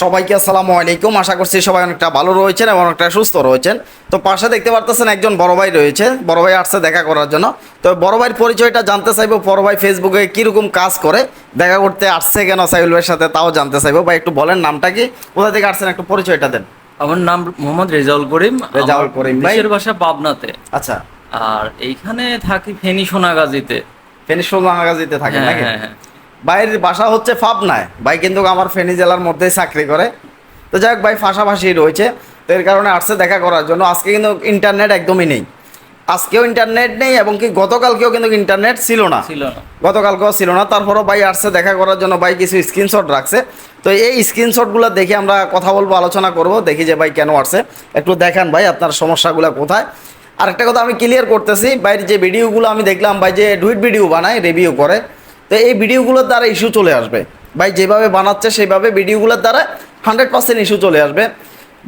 সবাইকে আসসালামু আলাইকুম। আশা করছি সবাই অনেকটা ভালো রয়েছেন এবং অনেকটা সুস্থ রয়েছেন। তো পাশে দেখতে পারতেছেন একজন বড় ভাই রয়েছে। বড় ভাই আসছে দেখা করার জন্য। তো বড় ভাইয়ের পরিচয়টা জানতে চাইব। বড় ভাই ফেসবুকে কীরকম কাজ করে? দেখা করতে আসছে কেন সাইবুল ভাইয়ের সাথে তাও জানতে চাইব। ভাই একটু বলেন নামটা কি? কোথা থেকে আসছেন? একটু পরিচয়টা দেন। আমার নাম মোহাম্মদ রেজাউল করিম। রেজাউল করিম ভাই। দেশের ভাষা পাবনাতে। আচ্ছা। আর এইখানে থাকি ফেনী সোনাগাজীতে। ফেনী সোনাগাজিতে থাকেন হ্যাঁ, নাকি? হ্যাঁ, হ্যাঁ। ভাইয়ের বাসা হচ্ছে ফাবনায় ভাই কিন্তু আমার ফেনী জেলার মধ্যেই চাকরি করে। তো যাই হোক ভাই পাশাপাশি রয়েছে। তো এর কারণে আসছে দেখা করার জন্য। আজকে কিন্তু ইন্টারনেট একদমই নেই। আজকেও ইন্টারনেট নেই এবং কি গতকালকেও কিন্তু ইন্টারনেট ছিল না। ছিল না। গতকালকেও ছিল না। তারপরও ভাই আসছে দেখা করার জন্য। ভাই কিছু স্ক্রিনশট রাখছে। তো এই স্ক্রিনশটগুলো দেখে আমরা কথা বলব আলোচনা করব। দেখি যে ভাই কেন আসছে। একটু দেখান ভাই আপনার সমস্যাগুলো কোথায়। আরেকটা কথা আমি ক্লিয়ার করতেছি। ভাইয়ের যে ভিডিওগুলো আমি দেখলাম ভাই যে ডুইট ভিডিও বানায় রিভিউ করে। তো এই ভিডিওগুলোর দ্বারা ইস্যু চলে আসবে। ভাই যেভাবে বানাচ্ছে সেইভাবে ভিডিওগুলোর দ্বারা হান্ড্রেড পার্সেন্ট ইস্যু চলে আসবে।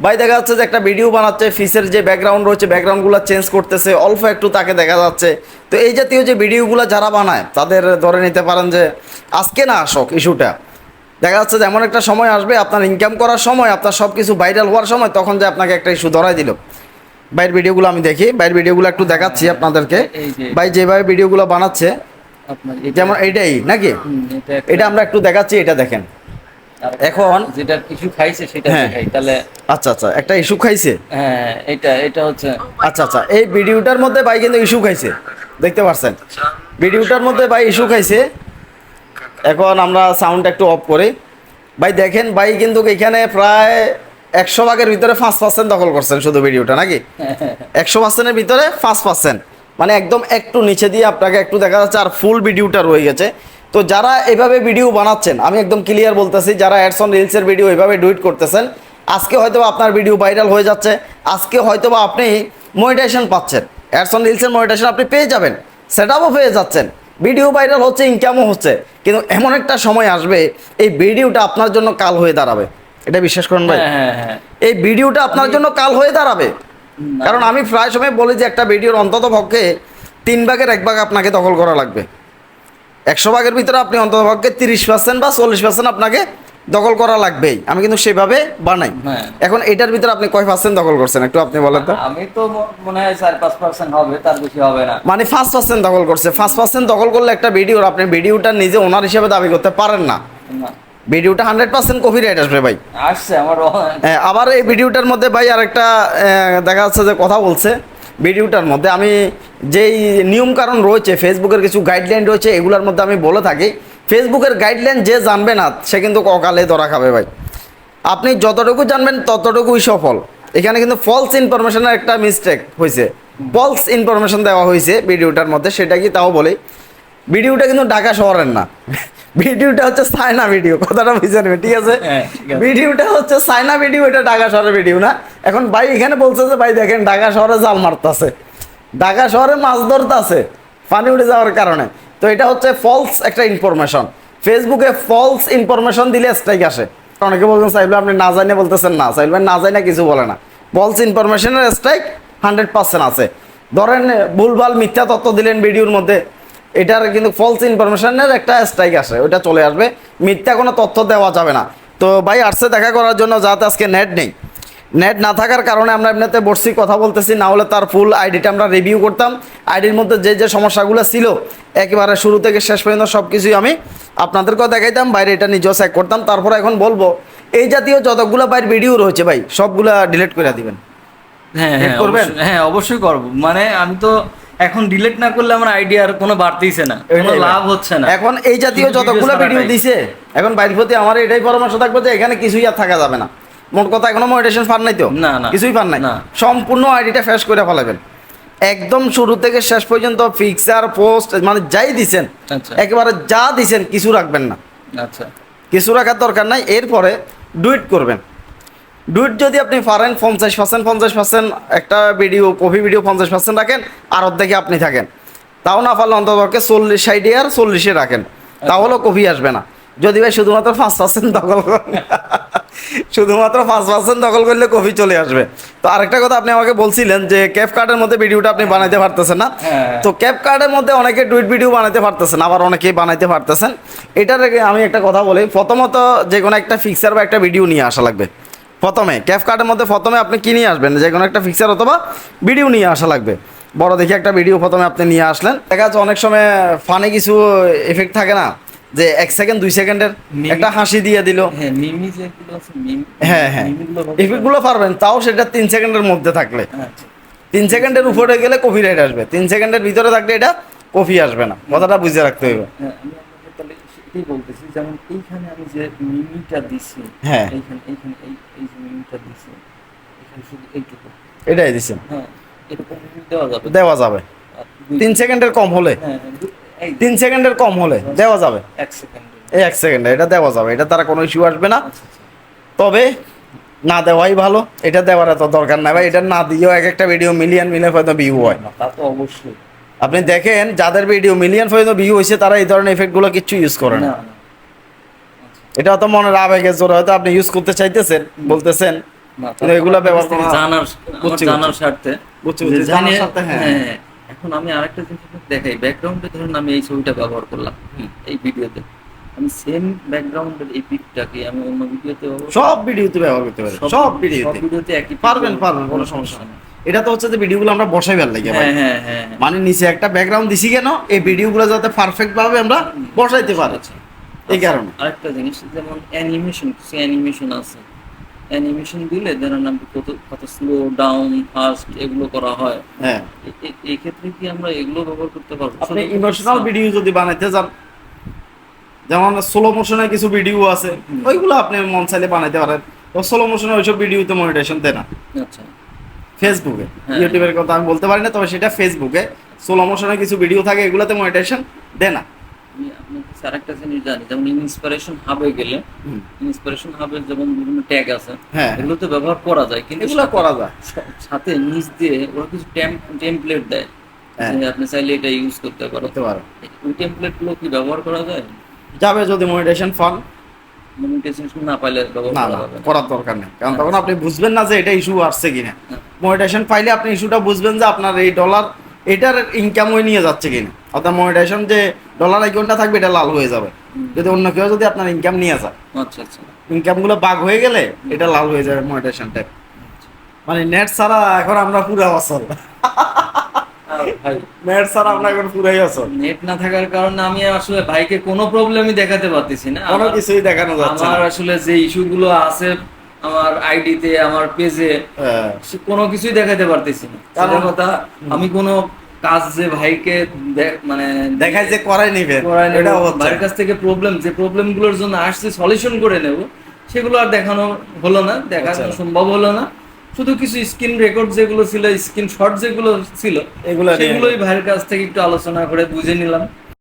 ভাই দেখা যাচ্ছে যে একটা ভিডিও বানাচ্ছে ফিসের যে ব্যাকগ্রাউন্ড রয়েছে ব্যাকগ্রাউন্ডগুলো চেঞ্জ করতেছে অল্প একটু তাকে দেখা যাচ্ছে। তো এই জাতীয় যে ভিডিওগুলো যারা বানায় তাদের ধরে নিতে পারেন যে আজকে না আসক ইস্যুটা দেখা যাচ্ছে যে এমন একটা সময় আসবে আপনার ইনকাম করার সময় আপনার সব কিছু ভাইরাল হওয়ার সময় তখন যে আপনাকে একটা ইস্যু ধরাই দিল। বাইরের ভিডিওগুলো আমি দেখি বাইরের ভিডিওগুলো একটু দেখাচ্ছি আপনাদেরকে। ভাই যেভাবে ভিডিওগুলো বানাচ্ছে যেমন এইটাই নাকি? এটা আমরা একটু দেখাচ্ছি এটা দেখেন। এখন যেটা কিছু খাইছে সেটা হ্যাঁ। দেখাই তাহলে আচ্ছা আচ্ছা একটা ইস্যু খাইছে? হ্যাঁ এটা এটা হচ্ছে আচ্ছা আচ্ছা এই ভিডিওটার মধ্যে ভাই কিন্তু ইস্যু খাইছে দেখতে পাচ্ছেন ভিডিওটার মধ্যে ভাই ইস্যু খাইছে। এখন আমরা সাউন্ড একটু অফ করি। ভাই দেখেন ভাই কিন্তু এখানে প্রায় একশো ভাগের ভিতরে পাঁচ পার্সেন্ট দখল করছেন শুধু ভিডিওটা নাকি? একশো পার্সেন্টের ভিতরে পাঁচ পার্সেন্ট মানে একদম একটু নিচে দিয়ে আপনাকে একটু দেখা যাচ্ছে আর ফুল ভিডিওটা রয়ে গেছে। তো যারা এভাবে ভিডিও বানাচ্ছেন আমি একদম ক্লিয়ার বলতেছি যারা অ্যাডসন রিলসের ভিডিও এভাবে ডুইট করতেছেন আজকে হয়তো আপনার ভিডিও ভাইরাল হয়ে যাচ্ছে আজকে হয়তো আপনি মনিটাইজেশন পাচ্ছেন। অ্যাডসন রিলসের মনিটাইজেশন আপনি পেয়ে যাবেন সেটাও পেয়ে যাচ্ছেন। ভিডিও ভাইরাল হচ্ছে ইনকামও হচ্ছে কিন্তু এমন একটা সময় আসবে এই ভিডিওটা আপনার জন্য কাল হয়ে দাঁড়াবে। এটা বিশ্বাস করুন ভাই? হ্যাঁ হ্যাঁ হ্যাঁ। এই ভিডিওটা আপনার জন্য কাল হয়ে দাঁড়াবে। কারণ আমি প্রায় সময় বলি যে একটা ভিডিওর অন্তত পক্ষে তিন ভাগের এক ভাগ আপনাকে দখল করা লাগবে। একশো ভাগের ভিতরে আপনি অন্তত পক্ষে তিরিশ পার্সেন্ট বা চল্লিশ পার্সেন্ট আপনাকে দখল করা লাগবেই। আমি কিন্তু সেভাবে বানাই। হ্যাঁ। এখন এটার ভিতরে আপনি কয় পার্সেন্ট দখল করছেন? একটু আপনি বলেন তো। আমি তো মনে হয় চার পাঁচ পার্সেন্ট হবে তার বেশি হবে না। মানে ফার্স্ট পার্সেন্ট দখল করছে। পাঁচ পার্সেন্ট দখল করলে একটা ভিডিওর আপনি ভিডিওটা নিজে ওনার হিসেবে দাবি করতে পারেন না। ভিডিওটা হান্ড্রেড পার্সেন্ট কপি রাইট আসবে ভাই। আসছে আমার হ্যাঁ, আবার এই ভিডিওটার মধ্যে ভাই আরেকটা দেখা যাচ্ছে যে কথা বলছে। ভিডিওটার মধ্যে আমি যেই নিয়ম কারণ রয়েছে ফেসবুকের কিছু গাইডলাইন রয়েছে এগুলোর মধ্যে আমি বলে থাকি। ফেসবুকের গাইডলাইন যে জানবে না সে কিন্তু অকালে ধরা খাবে ভাই। আপনি যতটুকু জানবেন ততটুকুই সফল। এখানে কিন্তু ফলস ইনফরমেশনের একটা মিস্টেক হয়েছে ফলস ইনফরমেশন দেওয়া হয়েছে ভিডিওটার মধ্যে সেটা কি তাও বলি। ভিডিওটা কিন্তু ঢাকা শহরের না। ভিডিওটা হচ্ছে সাইনা ভিডিও কথাটা বুঝে নেবে ঠিক আছে? হ্যাঁ। ভিডিওটা হচ্ছে সাইনা ভিডিও এটা ঢাকা শহরের ভিডিও না? এখন ভাই এখানে বলছে যে ভাই দেখেন ঢাকা শহরে জাল মারতাছে। ঢাকা শহরে মাছ ধরতাছে পানি উঠে যাওয়ার কারণে। তো এটা হচ্ছে ফলস একটা ইনফরমেশন ফেসবুকে ফলস ইনফরমেশন দিলে স্ট্রাইক আসে। অনেকে বলছেন সাইল আপনি না জানে বলতেছেন না। সাইল ভাই না জানে কিছু বলে না। ফলস ইনফরমেশনের স্ট্রাইক হান্ড্রেড পার্সেন্ট আছে। ধরেন ভুলভাল মিথ্যা তথ্য দিলেন ভিডিওর মধ্যে। এটার কিন্তু ফলস ইনফরমেশনের একটা স্ট্রাইক আসে ওটা চলে আসবে। মিথ্যা কোনো তথ্য দেওয়া যাবে না। তো ভাই আসছে দেখা করার জন্য যাতে আজকে নেট নেই। নেট না থাকার কারণে আমরা এমনিতে বসছি কথা বলতেছি না হলে তার ফুল আইডিটা আমরা রিভিউ করতাম। আইডির মধ্যে যে যে সমস্যাগুলো ছিল একেবারে শুরু থেকে শেষ পর্যন্ত সব কিছুই আমি আপনাদেরকেও দেখাইতাম বাইরে এটা নিজেও চেক করতাম। তারপরে এখন বলব এই জাতীয় যতগুলো বাইরের ভিডিও রয়েছে ভাই সবগুলা ডিলিট করে দিবেন। হ্যাঁ হ্যাঁ করবেন? হ্যাঁ অবশ্যই করব। মানে আমি তো এখন ডিলিট না করলে আমার আইডিয়া আর কোনো বাড়তেইছে না কোনো লাভ হচ্ছে না। এখন এই জাতীয় যতগুলো ভিডিও দিছে এখন বাইরের প্রতি আমার এটাই পরামর্শ থাকবে যে এখানে কিছুই আর থাকা যাবে না। মোট কথা এখনও মনিটেশন ফান নাই তো? না, না। কিছুই ফান নাই। সম্পূর্ণ আইডিটা ফেস করে ফেলাবেন। একদম শুরু থেকে শেষ পর্যন্ত ফিক্সার পোস্ট মানে যাই দিছেন আচ্ছা। একেবারে যা দিছেন কিছু রাখবেন না। আচ্ছা। কিছু রাখার দরকার নাই এরপরে ডুইট করবেন। ডুইট যদি আপনি পারেন পঞ্চাশ পার্সেন্ট পঞ্চাশ পার্সেন্ট একটা ভিডিও কপি ভিডিও পঞ্চাশ পার্সেন্ট রাখেন আর অর্ধেকে আপনি থাকেন। তাও না পারলে অন্ততপক্ষে চল্লিশ সাইডে আর চল্লিশে রাখেন। তাহলেও কপি আসবে না। যদি ভাই শুধুমাত্র পাঁচ পার্সেন্ট দখল শুধুমাত্র পাঁচ পার্সেন্ট দখল করলে কফি চলে আসবে। তো আরেকটা কথা আপনি আমাকে বলছিলেন যে ক্যাপ কার্ডের মধ্যে ভিডিওটা আপনি বানাইতে পারতেছেন না। হ্যাঁ। তো ক্যাপ কার্ডের মধ্যে অনেকে টুইট ভিডিও বানাইতে পারতেছেন আবার অনেকেই বানাইতে পারতেছেন। এটার আমি একটা কথা বলি। প্রথমত যে কোনো একটা ফিক্সার বা একটা ভিডিও নিয়ে আসা লাগবে। প্রথমে ক্যাফ কার্ডের মধ্যে প্রথমে আপনি কি নিয়ে আসবেন? যে কোনো একটা ফিক্সার অথবা ভিডিও নিয়ে আসা লাগবে। বড় দেখে একটা ভিডিও প্রথমে আপনি নিয়ে আসলেন। দেখা যাচ্ছে অনেক সময় ফানে কিছু এফেক্ট থাকে না যে এক সেকেন্ড দুই সেকেন্ডের একটা হাসি দিয়ে দিল। হ্যাঁ হ্যাঁ হ্যাঁ। এফেক্টগুলো পারবেন তাও সেটা তিন সেকেন্ডের মধ্যে থাকলে। আচ্ছা। তিন সেকেন্ডের উপরে গেলে কফি রাইট আসবে। তিন সেকেন্ডের ভিতরে থাকলে এটা কফি আসবে না। কথাটা বুঝে রাখতে হবে। হ্যাঁ, সেটাই বলতেছি যেমন এইখানে আমি যে মিমিটা দিছি হ্যাঁ। এইখানে এইখানে এই এই যে মিমিটা দিছি এখানে শুধু এইটুকু। এটাই হ্যাঁ এরকম দেওয়া যাবে। দেওয়া যাবে। তিন সেকেন্ডের কম হলে। হ্যাঁ তিন সেকেন্ডের কম হলে দেওয়া যাবে। এক সেকেন্ড এই এক সেকেন্ডে এটা দেওয়া যাবে। এটা তারা কোনো ইস্যু আসবে না। তবে না দেওয়াই ভালো। এটা দেওয়ার এত দরকার নাই ভাই। এটা না দিয়েও এক একটা ভিডিও মিলিয়ন মিলিয়ন হয়তো ভিউ হয়। না তা তো অবশ্যই। আপনি দেখেন যাদের ভিডিও মিলিয়ন হয়তো ভিউ হয়েছে তারা এই ধরনের এফেক্টগুলো কিচ্ছু ইউজ করে না। এটা হয়তো মনের আবেগের জোরে হয়তো আপনি ইউজ করতে চাইতেছেন বলতেছেন এগুলা ব্যবহার করা- জানার জানার। স্বার্থে। বুঝছি, জানার জানি- স্বার্থে, হ্যাঁ। হ্যাঁ এখন আমি আরেকটা জিনিস দেখাই। ব্যাকগ্রাউন্ডে ধরুন আমি এই ছবিটা ব্যবহার করলাম এই ভিডিওতে আমি সেম ব্যাকগ্রাউন্ডের এই পিকটাকে আমি অন্য ভিডিওতে সব ভিডিওতে ব্যবহার করতে পারেন সব ভিডিওতে সব ভিডিওতে একই পারবেন পারবেন কোনো সমস্যা নেই। এটা তো হচ্ছে যে ভিডিওগুলো আমরা বসাইবার লাগে ভাই। হ্যাঁ হ্যাঁ হ্যাঁ। মানে নিচে একটা ব্যাকগ্রাউন্ড দিছি কেন এই ভিডিওগুলো যাতে পারফেক্ট ভাবে আমরা বসাইতে পারি। আচ্ছা। এই কারণে। আরেকটা জিনিস যেমন অ্যানিমেশন কিছু অ্যানিমেশন আছে। অ্যানিমেশন দিলে ধরেন কত কত স্লো ডাউন ফাস্ট এগুলো করা হয়। হ্যাঁ। এই ক্ষেত্রে কি আমরা এগুলো ব্যবহার করতে পারব? আপনি ইমোশনাল ভিডিও যদি বানাইতে যান যেমন স্লো মোশনের কিছু ভিডিও আছে ওইগুলো আপনি মন চাইলে বানাইতে পারেন। তো স্লো মোশনে ওইসব ভিডিওতে মনিটেশন দেয় না। আচ্ছা। ফেসবুকে হ্যাঁ। ইউটিউবের কথা আমি বলতে পারি না তবে সেটা ফেসবুকে স্লো মোশনে কিছু ভিডিও থাকে এগুলোতে মনিটেশন দেয় না। কাছে আরেকটা জিনিস জানি যেমন ইন্সপিরেশন হাবে গেলে ইন্সপিরেশন হাবে যেমন বিভিন্ন ট্যাগ আছে হ্যাঁ। এগুলো তো ব্যবহার করা যায় কিন্তু এগুলো করা যায়। সাথে নিচ দিয়ে ওরা কিছু টেমপ্লেট দেয়। হ্যাঁ। আপনি চাইলে এটা ইউজ করতে পারো। ওই টেমপ্লেটগুলো কি ব্যবহার করা যায়? যাবে যদি মনিটেশন ফান মনিটাইজেশন না পাইলে না না করার দরকার নেই। কারণ তখন আপনি বুঝবেন না যে এটা ইস্যু আসছে কিনা। হ্যাঁ। পাইলে আপনি ইস্যুটা বুঝবেন যে আপনার এই ডলার এটার ইনকাম হয়ে নিয়ে যাচ্ছে কিনা। অর্থাৎ যে ডলার আইকনটা থাকবে এটা লাল হয়ে যাবে। যদি অন্য কেউ যদি আপনার ইনকাম নিয়ে যায়। আচ্ছা আচ্ছা। ইনকামগুলো হয়ে গেলে এটা লাল হয়ে যাবে টাইপ মানে নেট ছাড়া এখন আমরা পুরা ভাই নেট ছাড়া আমরা এখন পুরাই নেট না থাকার কারণে আমি আসলে ভাইকে কোনো প্রবলেমই দেখাতে পারতেছি না। কোনো কিছুই দেখানো যাচ্ছে আমার আসলে যে ইস্যুগুলো আছে আমার আইডিতে আমার পেজে হ্যাঁ। কোনো কিছুই দেখাতে পারতেছি না। কারণ- কথা আমি কোনো কাজ যে ভাইকে মানে দেখায় যে করাই নেব, ভাইয়ের কাছ থেকে প্রবলেম যে প্রবলেমগুলোর জন্য আসছে সলিউশন করে নেব সেগুলো আর দেখানো হলো না দেখানো আচ্ছা। সম্ভব হলো না। শুধু কিছু স্ক্রিন রেকর্ড যেগুলো ছিল স্ক্রিন শট যেগুলো ছিল এগুলো সেগুলোই ভাইয়ের কাছ থেকে একটু আলোচনা করে বুঝে নিলাম।